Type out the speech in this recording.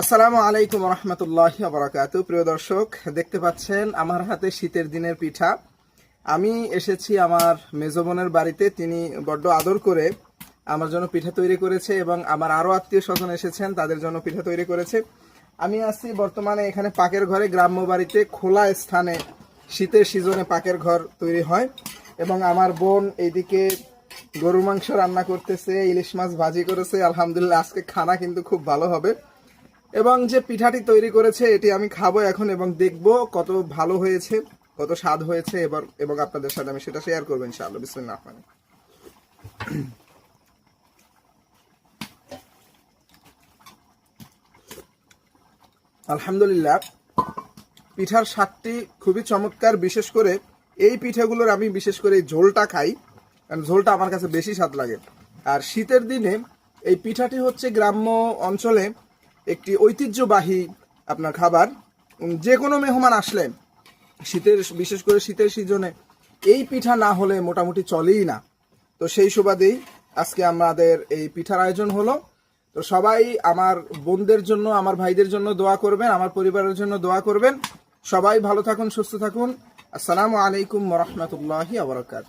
আসসালামু আলাইকুম রহমতুল্লাহ বরাকাত প্রিয় দর্শক, দেখতে পাচ্ছেন আমার হাতে শীতের দিনের পিঠা। আমি এসেছি আমার মেজবোনের বাড়িতে, তিনি বড্ড আদর করে আমার জন্য পিঠা তৈরি করেছে এবং আমার আরও আত্মীয় স্বজন এসেছেন, তাদের জন্য পিঠা তৈরি করেছে। আমি আছি বর্তমানে এখানে পাকের ঘরে, গ্রাম্য বাড়িতে, খোলা স্থানে শীতের সিজনে পাকের ঘর তৈরি হয় এবং আমার বোন এইদিকে গরু মাংস রান্না করতেছে, ইলিশ মাছ ভাজি করেছে। আলহামদুলিল্লাহ, আজকে খানা কিন্তু খুব ভালো হবে। এবং যে পিঠাটি তৈরি করেছে, এটি আমি খাব এখন এবং দেখব কত ভালো হয়েছে, কত স্বাদ হয়েছে এবার, এবং আপনাদের সাথে আমি সেটা শেয়ার করব ইনশাআল্লাহ। বিসমিল্লাহ রহমান আলহামদুলিল্লাহ, পিঠার স্বাদটি খুবই চমৎকার। বিশেষ করে এই পিঠাগুলোর আমি বিশেষ করে ঝোলটা খাই, কারণ ঝোলটা আমার কাছে বেশি স্বাদ লাগে। আর শীতের দিনে এই পিঠাটি হচ্ছে গ্রাম্য অঞ্চলে একটি ঐতিহ্যবাহী আপনার খাবার। যে কোনো মেহমান আসলে শীতের, বিশেষ করে শীতের সিজনে এই পিঠা না হলে মোটামুটি চলেই না। তো সেই সুবাদেই আজকে আমাদের এই পিঠার আয়োজন হলো। তো সবাই আমার বোনদের জন্য, আমার ভাইদের জন্য দোয়া করবেন, আমার পরিবারের জন্য দোয়া করবেন। সবাই ভালো থাকুন, সুস্থ থাকুন। আসসালামু আলাইকুম রহমতুল্লাহি আবরকাত